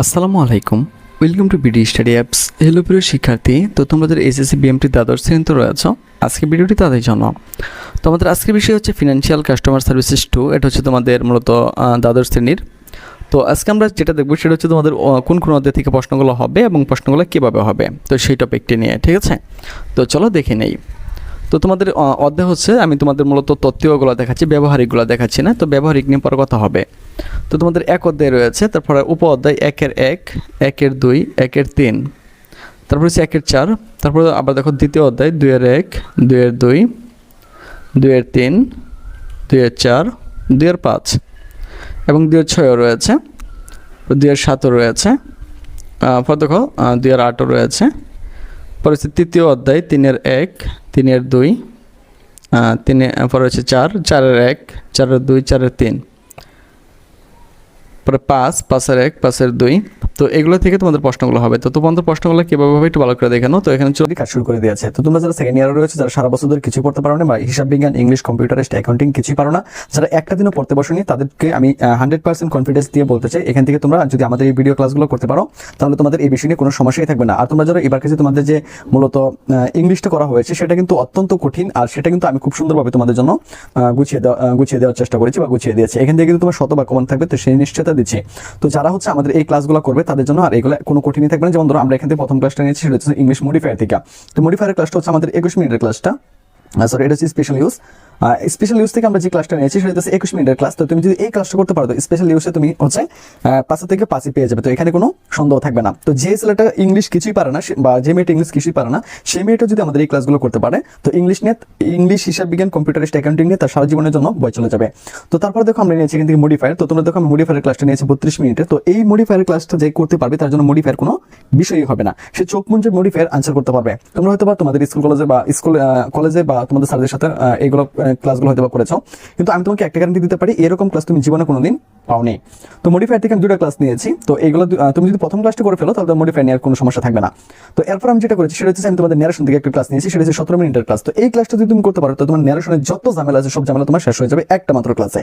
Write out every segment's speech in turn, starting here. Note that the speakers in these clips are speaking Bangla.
আসসালামু আলাইকুম। Welcome to BD study apps hello প্রিয় শিক্ষার্থী। তো তোমাদের এসএসসি বিএমটি দ্বাদশ শ্রেণীতে রয়েছে। আজকে ভিডিওটি তাদের জন্য। তো আমাদের আজকের বিষয় হচ্ছে ফিনান্সিয়াল কাস্টমার সার্ভিসেস টু এটা হচ্ছে তোমাদের মূলত দ্বাদশ শ্রেণির। তো আজকে আমরা যেটা দেখব সেটা হচ্ছে তোমাদের কোন কোন অধ্যায় থেকে প্রশ্নগুলো হবে এবং প্রশ্নগুলো কীভাবে হবে। তো সেই টপিকটি নিয়ে, ঠিক আছে? তো চলো দেখে নেই। তো তোমাদের অধ্যায় হচ্ছে, আমি তোমাদের মূলত তত্ত্বগুলো দেখাচ্ছি, ব্যবহারিকগুলো দেখাচ্ছি না, তো ব্যবহারিক নিয়ে পরে কথা হবে। তো তোমাদের এক অধ্যায় রয়েছে, তারপরে উপ অধ্যায়, একের এক, একের দুই, একের তিন, তারপর হচ্ছে একের চার, তারপরে আবার দেখো দ্বিতীয় অধ্যায়, দুইয়ের এক, দুইয়ের দুই, দুইয়ের তিন, দুইয়ের চার, দুইয়ের পাঁচ, এবং দুইয়ের ছয়ও রয়েছে, দুইয়ের সাতও রয়েছে পর দেখো দুইয়ের আটও রয়েছে, পরে হচ্ছে তৃতীয় অধ্যায়, তিনের এক তিনের দুই তিনে পরে হচ্ছে চার চারের এক চারের দুই চারের তিন। পরে পাঁচ, পাঁচের এক, পাঁচের দুই। তো এগুলো থেকে তোমাদের প্রশ্নগুলো হবে। তো তোমাদের প্রশ্নগুলো কীভাবে একটু ভালো করে দেখানো তো এখানে চলে কাজ শুরু করে দিয়েছে। তো তোমরা যারা সেকেন্ড ইয়ারে রয়েছে, যারা সারা বছর ধরে কিছু পড়তে পারো না বা হিসাব বিজ্ঞান, ইংলিশ কম্পিউটারিস্ট অ্যাকাউন্টিং কিছুই পারো না, যারা একটা দিনও পড়তে বসনি, তাদেরকে আমি হান্ড্রেড পার্সেন্ট কনফিডেন্স দিয়ে বলতে চাই। এখান থেকে তোমরা যদি আমাদের এই ভিডিও ক্লাসগুলো করতে পারো, তাহলে তোমাদের এই বিষয় নিয়ে কোনো সমস্যাই থাকবে না। আর তোমরা যারা এবার কাছে তোমাদের যে মূলত ইংলিশটা করা হয়েছে, সেটা কিন্তু অত্যন্ত কঠিন আর সেটা কিন্তু আমি খুব সুন্দরভাবে তোমাদের জন্য গুছিয়ে দেওয়া গুছিয়ে দেওয়ার চেষ্টা করেছি বা গুছিয়ে দিয়েছি। এখান থেকে কিন্তু তোমার শতভাগ কমন থাকবে। তো সেই নিশ্চয়তা দিচ্ছি। তো যারা হচ্ছে আমাদের এই ক্লাসগুলো করবে, তাদের জন্য আর এগুলো কোনো কঠিনই থাকবে না। যেমন ধরো, আমরা এখান থেকে প্রথম ক্লাসটা নিয়েছি, সেটা হচ্ছে ইংলিশ মডিফায়ার থেকে। তো মডিফায়ার ক্লাসটা হচ্ছে আমাদের একুশ মিনিটের ক্লাসটা সরি এটা হচ্ছে স্পেশাল ইউজ স্পেশাল ইউজ থেকে আমরা যে ক্লাসটা নিয়েছি, সেটা হচ্ছে একুশ মিনিটের ক্লাস তো তুমি যদি এই ক্লাসটা করতে পারো স্পেশাল ইউজে তুমি হচ্ছে পাঁচা থেকে পাঁচই পেয়ে যাবে। তো এখানে কোনো সন্দেহ থাকবে না। তো যে ছেলেটা ইংলিশ কিছুই পারে না বা যে মেয়েটা ইংলিশ কিছুই পারে না, সেই মেয়েটা যদি আমাদের এই ক্লাসগুলো করতে পারে, তো ইংলিশ নিয়ে ইংলিশ হিসাব বিজ্ঞান কম্পিউটারিস্ট অ্যাকাউন্টিং নিয়ে তার সারা জীবনের জন্য বই চলে যাবে। তো তারপর দেখো আমরা নিয়েছি এখান থেকে মডিফায়ার তো তোমরা দেখো আমি মডিফায়ার ক্লাসটা নিয়েছি বত্রিশ মিনিটে। তো এই মডিফায়ার ক্লাসটা যে করতে পারবে, তার জন্য মডিফায়ার কোনো বিষয়ই হবে না। সে চোখ মুঞ্জে মডিফায়ার আনসার করতে পারবে। তোমরা হয়তো বা তোমাদের স্কুল কলেজে বা স্কুল কলেজে বা তোমাদের স্যারদের সাথে এইগুলো ক্লাসগুলো হয়তো বা করেছ। কিন্তু আমি তোমাকে একটা গ্যারান্টি দিতে পারি, এরকম ক্লাস তুমি জীবনে কোনোদিন পাওনি। তো মডিফাই থেকে আমি দুটো ক্লাস নিয়েছি। তো এগুলো তুমি যদি প্রথম ক্লাসটা করে ফেলো, তাহলে মডিফাই নেওয়ার কোনো সমস্যা থাকবে না। তো এরপর আমি যেটা করেছি, সেটা হচ্ছে আমি তোমাদের ন্যারেশন থেকে একটা ক্লাস নিয়েছি, সেটা হচ্ছে সতেরো মিনিটের ক্লাস তো এই ক্লাসটা যদি তুমি করতে পারো, তো তোমার ন্যারেশনের যত ঝামেলা আছে, সব ঝামেলা তোমার শেষ হয়ে যাবে একটা মাত্র ক্লাসে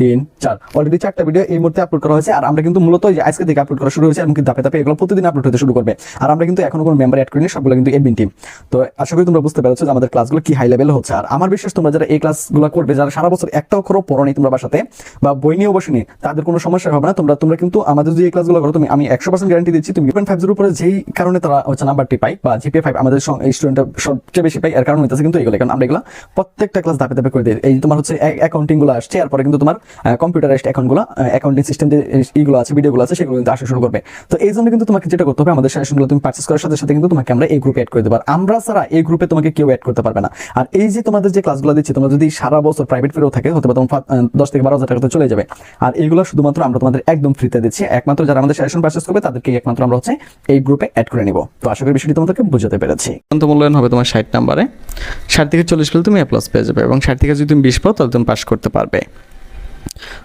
তিন, চার। অলরেডি চারটা ভিডিও এই মুহূর্তে আপলোড করা হয়েছে, আর আমরা কিন্তু মূলত আজকে থেকে আপলোড করা শুরু হয়েছে এমনকি ধাপে ধাপে এগুলো প্রতিদিন আপলোড হতে শুরু করবে। আর আমরা কিন্তু এখনও কোনো মেম্বার অ্যাড করিনি, সবগুলো কিন্তু এডমিন টিম তো আশা করি তোমরা বুঝতে পেরেছ যে আমাদের ক্লাসগুলো কি হাই লেভেল হচ্ছে। আর আমার বিশ্বাস তোমরা যারা এই ক্লাসগুলো করবে, যারা সারা বছর একটা অক্ষরও পড়নি তোমরা বাসাতে বা বই নিয়েও বসেনি, তাদের কোনো সমস্যা হবে না। তোমরা তোমরা কিন্তু আমাদের যে এই ক্লাসগুলো করো, তুমি, আমি একশো পার্সেন্ট গ্যারান্টি দিচ্ছি, তুমি পয়েন্ট ফাইভ উপরে যেই কারণে তারা হচ্ছে নাম্বারটি পাই বা জিপিএ ফাইভ আমাদের স্টুডেন্ট সবচেয়ে বেশি পাই এর কারণ হইতেছে কিন্তু এগুলো। কারণ আমরা এগুলো প্রত্যেকটা ক্লাস ধাপে ধাপে করে দিই। এই তোমার হচ্ছে অ্যাকাউন্টিংগুলো আসছে, এরপরে কিন্তু তোমার কম্পিউটারাইজড অ্যাকাউন্টগুলো অ্যাকাউন্টিং সিস্টেম যে ইগুলো আছে ভিডিওগুলো আছে, সেগুলো কিন্তু আসা শুরু করবে। তো এই জন্য কিন্তু তোমাকে যেটা করতে হবে, আমাদের তুমি পার্চেস করার সাথে সাথে কিন্তু তোমাকে আমরা এই গ্রুপে অ্যাড করে দেবো। আমরা ছাড়া এই গ্রুপে তোমাকে কেউ অ্যাড করতে পারবে না। আর এই যে তোমাদের যে ক্লাসগুলো তোমরা যদি সারা বছর প্রাইভেট থাকে হতে পারে তোমার দশ থেকে বারো হাজার চলে যাবে। আর এইগুলো শুধুমাত্র আমরা তোমাদের একদম ফ্রিতে দিচ্ছি। একমাত্র যারা আমাদের পার্চেস করবে তাদেরকে একমাত্র আমরা হচ্ছে এই গ্রুপে অ্যাড করে নিব। তো আশা করি বিষয়টি তোমাদেরকে বুঝাতে পেরেছি। চূড়ান্ত মূল্যায়ন হবে তোমার ষাট নাম্বারে। ষাট থেকে চল্লিশ পেলে তুমি এ প্লাস পেয়ে যাবে এবং ষাট থেকে যদি তুমি বিশ পাও, তাহলে তুমি পাস করতে পারবে।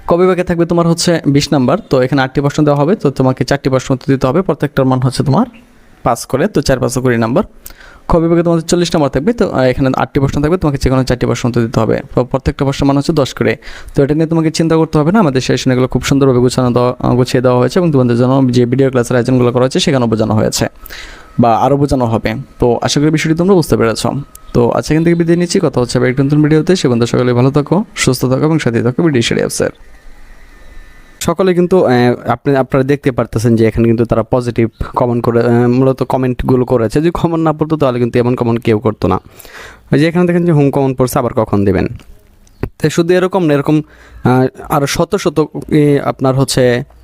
কবে বাকি থাকবে তোমার হচ্ছে বিশ নাম্বার? তো এখানে আটটি প্রশ্ন দেওয়া হবে, তো তোমাকে চারটি প্রশ্ন দিতে হবে। প্রত্যেকটার মান হচ্ছে তোমার পাস করে, তো চার পাঁচশো কুড়ি নাম্বার। কবে বাকি তোমাদের চল্লিশ নাম্বার থাকবে? তো এখানে আটটি প্রশ্ন থাকবে, তোমাকে যে কোনো চারটি প্রশ্ন দিতে হবে। প্রত্যেকটা প্রশ্ন মান হচ্ছে দশ করে। তো এটা নিয়ে তোমাকে চিন্তা করতে হবে না, আমাদের সেশন এগুলো খুব সুন্দরভাবে গুছানো দেওয়া গুছিয়ে দেওয়া হয়েছে এবং তোমাদের জন্য যে ভিডিও ক্লাসের আয়োজনগুলো করা হয়েছে, সেখানেও বোঝানো হয়েছে বা আরও বোঝানো হবে। তো আশা করি বিষয়টি তোমরা বুঝতে পেরেছ। তো আজকে এখান থেকে বিদায় নিচ্ছি। কথা হচ্ছে একটি নতুন ভিডিওতে। সে বন্ধু সকলে ভালো থাকো, সুস্থ থাকো এবং সাথে থাকো ভিডিও সেরে অ্যাপসের। সকলে কিন্তু আপনি, আপনারা দেখতে পারতেছেন যে এখানে কিন্তু তারা পজিটিভ কমেন্ট করে মূলত কমেন্টগুলো করেছে। যদি কমন না পড়তো তাহলে কিন্তু এমন কমন কেউ করতো না। ওই যে এখানে দেখেন যে হোম কমন পড়ছে, আবার কখন দেবেন? তাই শুধু এরকম না, এরকম আরও শত শত আপনার হচ্ছে